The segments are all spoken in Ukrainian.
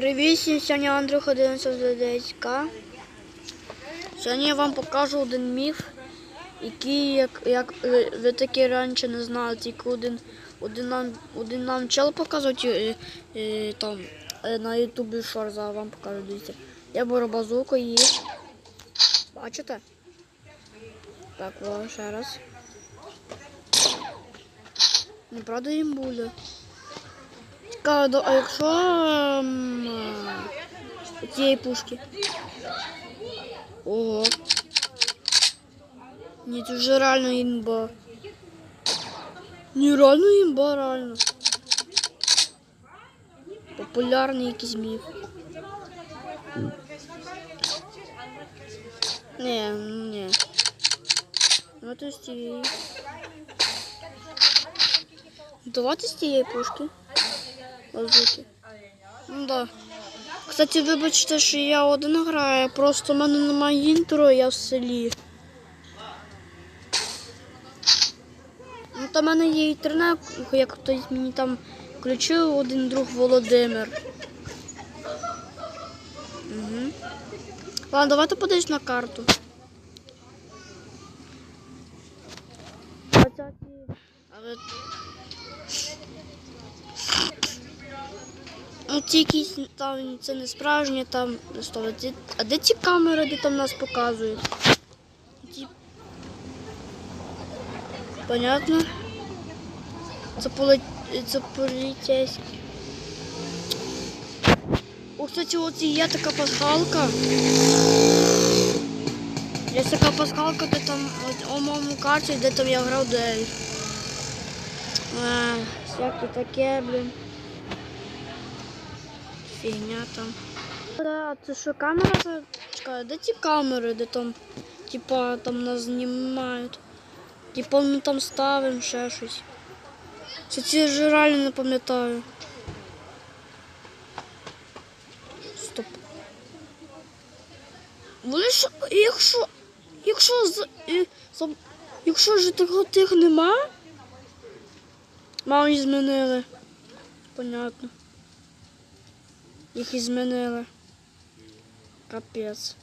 Привіт, сьогодні Андрюх 11 к Сьогодні я вам покажу один міф, який, як, як ви, таки раніше не знали, тільки один, один, нам, один нам чел показував е, е, там, е, на ютубі шор зараз вам покажу, дивіться. Я беру базуку і бачите? Так, о, ще раз. Неправда їм буде. До- а якщо ем, цієї пушки? Ого. Ні, це вже реально імба. Ні, реально імба, реально. Популярний якийсь міф. Не, не. Ну з тієї. Давайте з тієї пушки. Базуки. Ну да. Кстати, вибачте, що я один граю, просто в мене немає інтро, я в селі. Ну, та в мене є інтернет, як хтось мені там включив один друг Володимир. Угу. Ладно, давайте подивись на карту. Але ці якісь там це не справжнє, там а де- ці камери, де там нас показують? Ті... Понятно? Це поле... це поліцейські. О, кстати, от є така пасхалка. Є така пасхалка, де там у моєму карті, де там я грав де. Всяке таке, блін. Фігня там. Да, це що камера? Чекай, де ті камери, де там, типа, там нас знімають. Типа ми там ставимо ще щось. Це ці ж реально не пам'ятаю. Стоп. Вони ж, якщо, якщо, за- якщо ж того тих нема, не змінили. Понятно. Їх і змінили. Капець.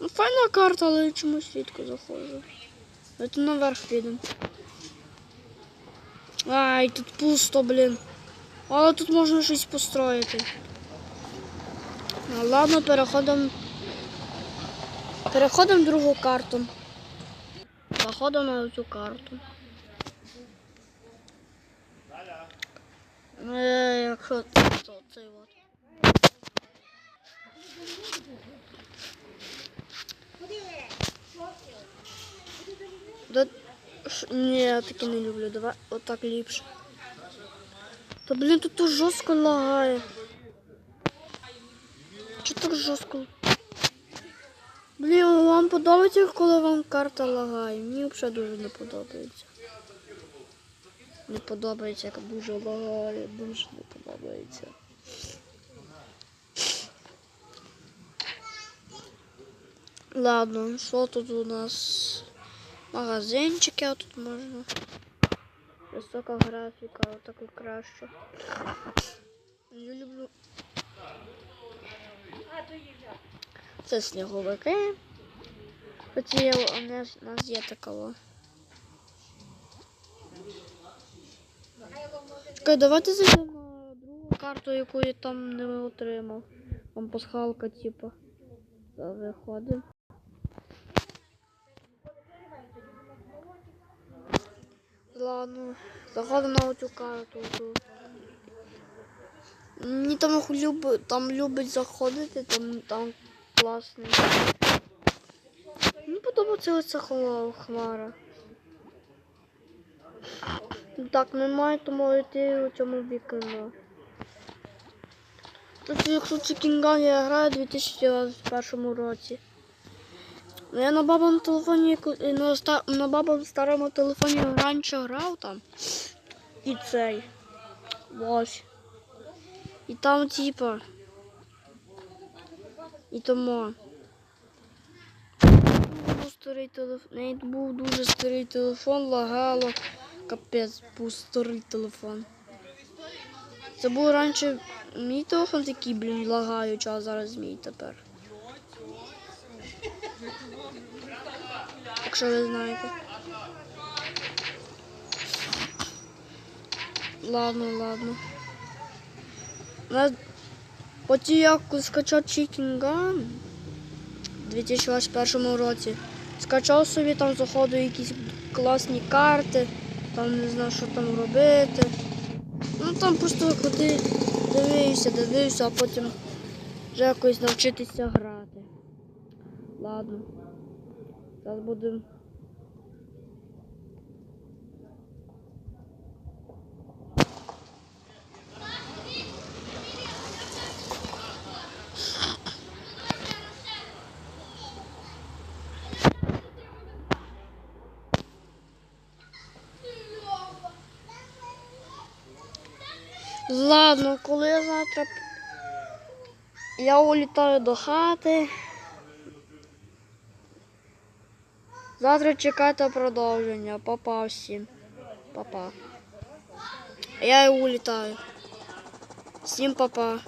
Ну, файна карта, але я чомусь рідко заходжу. Давайте наверх підемо. Ай, тут пусто, блін. Але тут можна щось построїти. Ну, ладно, переходимо. Переходимо другу карту. Заходимо на цю карту. Е, якщо це, то цей от. Да... ш- Ні, я таки не люблю. Давай отак ліпше. Та блін, тут то жорстко лагає. Чого так жорстко? Блін, вам подобається, коли вам карта лагає? Мені взагалі дуже не подобається. Не подобається, як дуже лагає, дуже не подобається. Ладно, що тут у нас? Магазинчики, а тут можна. Висока графіка, отак і краще. Я люблю. Це сніговики. Хоча у нас, у нас є такого. Чекай, давайте зайдемо другу карту, яку я там не отримав. Там пасхалка, типу. Виходимо. Ладно, заходимо на оцю карту. Тут. Мені там люб... там любить заходити, там, там класно. Мені подобається оця хмара. Так, немає, тому йти у цьому вікно. Тобто, якщо це Кінган я граю у 2021 році. Ну, Я на бабому телефоні, е, на, ста- на бабому старому телефоні раніше грав там. І цей. Ось. І там, типа. І тому. Старий телефон. Навіть був дуже старий телефон, лагало. Капець, був старий телефон. Це був раніше мій телефон такий, блін, лагаючий, а зараз мій тепер. Якщо ви знаєте. Ладно, ладно. На... Потім я скачав Gun у 2021 році. Скачав собі, там заходу якісь класні карти, там не знаю, що там робити. Ну там просто ходи, дивився, дивився, а потім вже якось навчитися грати. Ладно. Зараз будемо. Ладно, коли завтра. Я улітаю до хати. Завтра чекайте продовження. Папа всім. Папа. Я і улітаю. Всім папа.